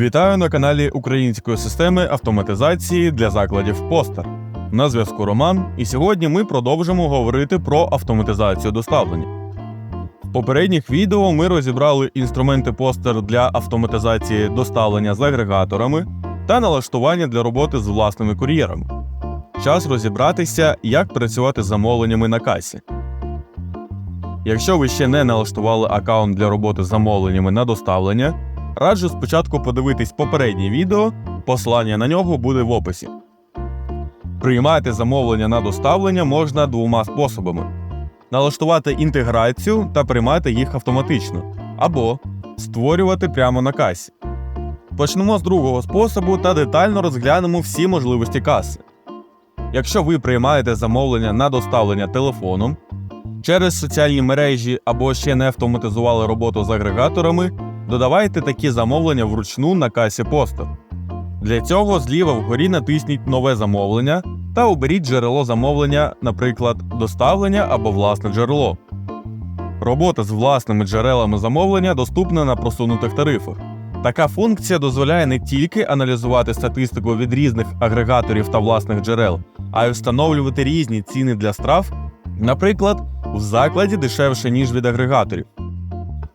Вітаю на каналі Української системи автоматизації для закладів Постер. На зв'язку Роман, і сьогодні ми продовжимо говорити про автоматизацію доставлення. В попередніх відео ми розібрали інструменти постер для автоматизації доставлення з агрегаторами та налаштування для роботи з власними кур'єрами. Час розібратися, як працювати з замовленнями на касі. Якщо ви ще не налаштували аккаунт для роботи з замовленнями на доставлення, раджу спочатку подивитись попереднє відео, посилання на нього буде в описі. Приймати замовлення на доставлення можна двома способами: налаштувати інтеграцію та приймати їх автоматично, або створювати прямо на касі. Почнемо з другого способу та детально розглянемо всі можливості каси. Якщо ви приймаєте замовлення на доставлення телефоном, через соціальні мережі або ще не автоматизували роботу з агрегаторами, додавайте такі замовлення вручну на касі постер. Для цього зліва вгорі натисніть Нове замовлення та оберіть джерело замовлення, наприклад, доставлення або власне джерело. Робота з власними джерелами замовлення доступна на просунутих тарифах. Така функція дозволяє не тільки аналізувати статистику від різних агрегаторів та власних джерел, а й встановлювати різні ціни для страв, наприклад, в закладі дешевше, ніж від агрегаторів.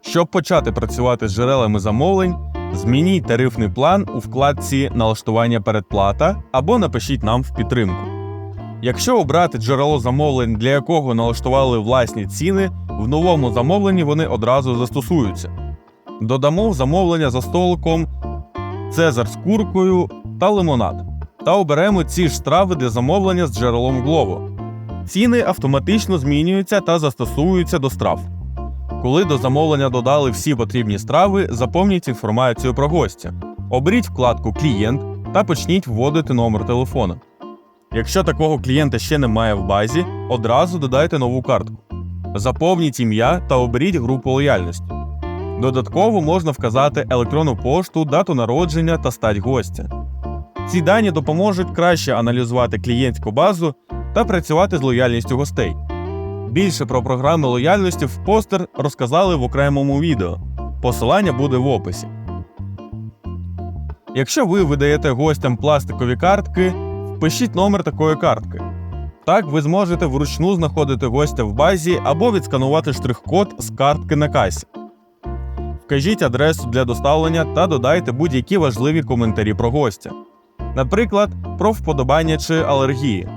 Щоб почати працювати з джерелами замовлень, змініть тарифний план у вкладці Налаштування передплата або напишіть нам в підтримку. Якщо обрати джерело замовлень, для якого налаштували власні ціни, в новому замовленні вони одразу застосуються. Додамо в замовлення за столиком Цезар з куркою та лимонад та оберемо ці ж страви для замовлення з джерелом Glovo. Ціни автоматично змінюються та застосуються до страв. Коли до замовлення додали всі потрібні страви, заповніть інформацію про гостя. Оберіть вкладку Клієнт та почніть вводити номер телефона. Якщо такого клієнта ще немає в базі, одразу додайте нову картку. Заповніть ім'я та оберіть групу лояльності. Додатково можна вказати електронну пошту, дату народження та стать гостя. Ці дані допоможуть краще аналізувати клієнтську базу та працювати з лояльністю гостей. Більше про програми лояльності в постер розказали в окремому відео. Посилання буде в описі. Якщо ви видаєте гостям пластикові картки, впишіть номер такої картки. Так ви зможете вручну знаходити гостя в базі або відсканувати штрих-код з картки на касі. Вкажіть адресу для доставлення та додайте будь-які важливі коментарі про гостя, наприклад, про вподобання чи алергії.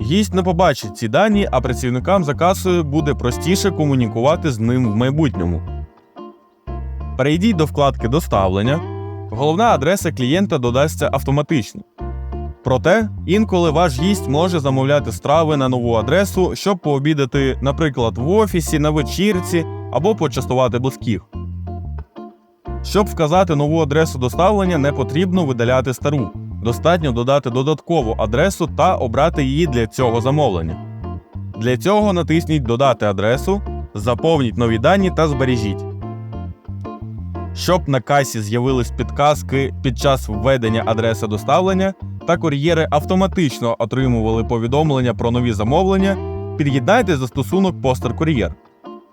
Гість не побачить ці дані, а працівникам за касою буде простіше комунікувати з ним в майбутньому. Перейдіть до вкладки Доставлення. Головна адреса клієнта додасться автоматично. Проте, інколи ваш гість може замовляти страви на нову адресу, щоб пообідати, наприклад, в офісі, на вечірці або почастувати близьких. Щоб вказати нову адресу доставлення, не потрібно видаляти стару. Достатньо додати додаткову адресу та обрати її для цього замовлення. Для цього натисніть Додати адресу, заповніть нові дані та збережіть. Щоб на касі з'явились підказки під час введення адреси доставлення та кур'єри автоматично отримували повідомлення про нові замовлення, під'єднайте застосунок Постер Кур'єр.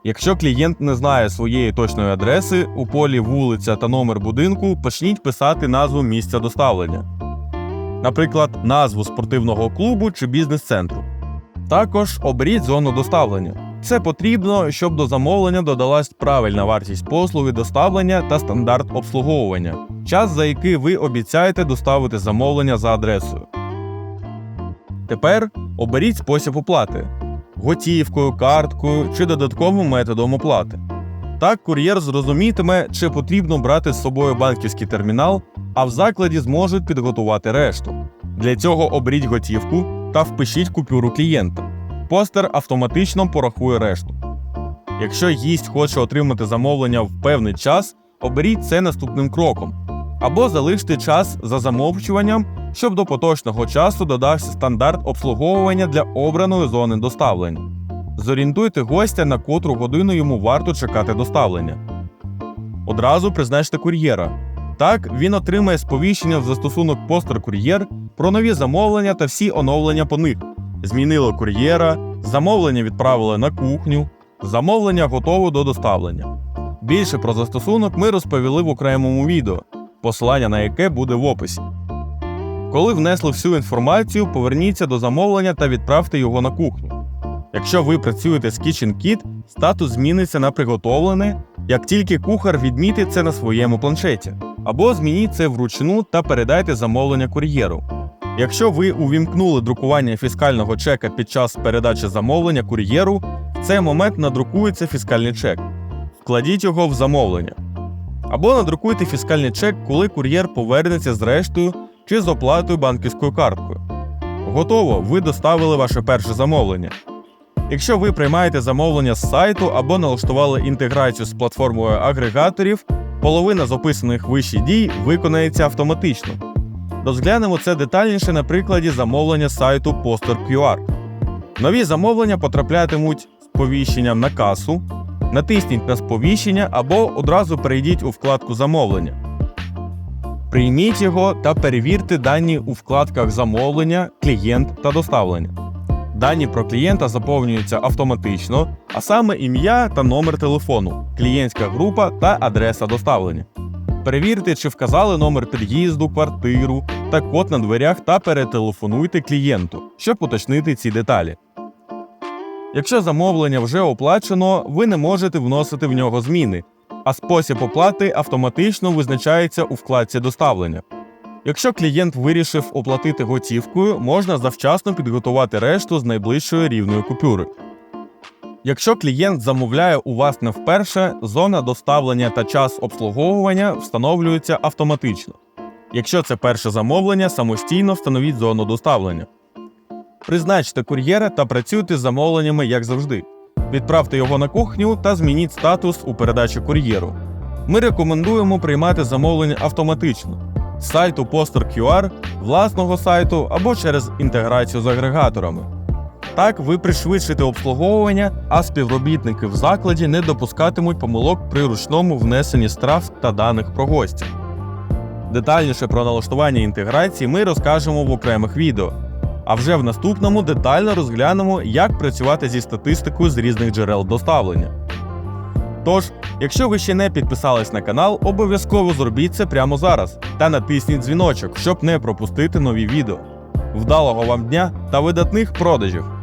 Якщо клієнт не знає своєї точної адреси, у полі вулиця та номер будинку почніть писати назву місця доставлення, наприклад, назву спортивного клубу чи бізнес-центру. Також оберіть зону доставлення. Це потрібно, щоб до замовлення додалась правильна вартість послуги доставлення та стандарт обслуговування, час за який ви обіцяєте доставити замовлення за адресою. Тепер оберіть спосіб оплати готівкою, карткою чи додатковим методом оплати. Так кур'єр зрозумітиме, чи потрібно брати з собою банківський термінал, а в закладі зможуть підготувати решту. Для цього оберіть готівку та впишіть купюру клієнта. Постер автоматично порахує решту. Якщо гість хоче отримати замовлення в певний час, оберіть це наступним кроком. Або залиште час за замовчуванням, щоб до поточного часу додався стандарт обслуговування для обраної зони доставлення. Зорієнтуйте гостя, на котру годину йому варто чекати доставлення. Одразу призначте кур'єра. Так він отримає сповіщення в застосунок Постер Кур'єр про нові замовлення та всі оновлення по них. Змінило кур'єра, замовлення відправили на кухню, замовлення готово до доставлення. Більше про застосунок ми розповіли в окремому відео. посилання на яке буде в описі. Коли внесли всю інформацію, поверніться до замовлення та відправте його на кухню. Якщо ви працюєте з KitchenKit, статус зміниться на приготовлене, як тільки кухар відмітить це на своєму планшеті. Або змініть це вручну та передайте замовлення кур'єру. Якщо ви увімкнули друкування фіскального чека під час передачі замовлення кур'єру, в цей момент надрукується фіскальний чек. Вкладіть його в замовлення. Або надрукуйте фіскальний чек, коли кур'єр повернеться з рештою чи з оплатою банківською карткою. Готово, ви доставили ваше перше замовлення. Якщо ви приймаєте замовлення з сайту або налаштували інтеграцію з платформою агрегаторів, половина з описаних вище дій виконається автоматично. Розглянемо це детальніше на прикладі замовлення сайту Poster QR. Нові замовлення потраплятимуть з сповіщенням на касу. Натисніть на сповіщення або одразу перейдіть у вкладку замовлення. Прийміть його та перевірте дані у вкладках замовлення, клієнт та доставлення. Дані про клієнта заповнюються автоматично, а саме ім'я та номер телефону, клієнтська група та адреса доставлення. Перевірте, чи вказали номер під'їзду, квартиру та код на дверях та перетелефонуйте клієнту, щоб уточнити ці деталі. Якщо замовлення вже оплачено, ви не можете вносити в нього зміни, а спосіб оплати автоматично визначається у вкладці доставлення. Якщо клієнт вирішив оплатити готівкою, можна завчасно підготувати решту з найближчої рівної купюри. Якщо клієнт замовляє у вас не вперше, зона доставлення та час обслуговування встановлюються автоматично. Якщо це перше замовлення, самостійно встановіть зону доставлення. Призначте кур'єра та працюйте з замовленнями як завжди. Відправте його на кухню та змініть статус у передачі кур'єру. Ми рекомендуємо приймати замовлення автоматично сайту Poster QR, власного сайту або через інтеграцію з агрегаторами. Так ви пришвидшите обслуговування, а співробітники в закладі не допускатимуть помилок при ручному внесенні страв та даних про гостя. Детальніше про налаштування інтеграції ми розкажемо в окремих відео. А вже в наступному детально розглянемо, як працювати зі статистикою з різних джерел доставлення. Тож, якщо ви ще не підписались на канал, обов'язково зробіть це прямо зараз та натисніть дзвіночок, щоб не пропустити нові відео. Вдалого вам дня та видатних продажів!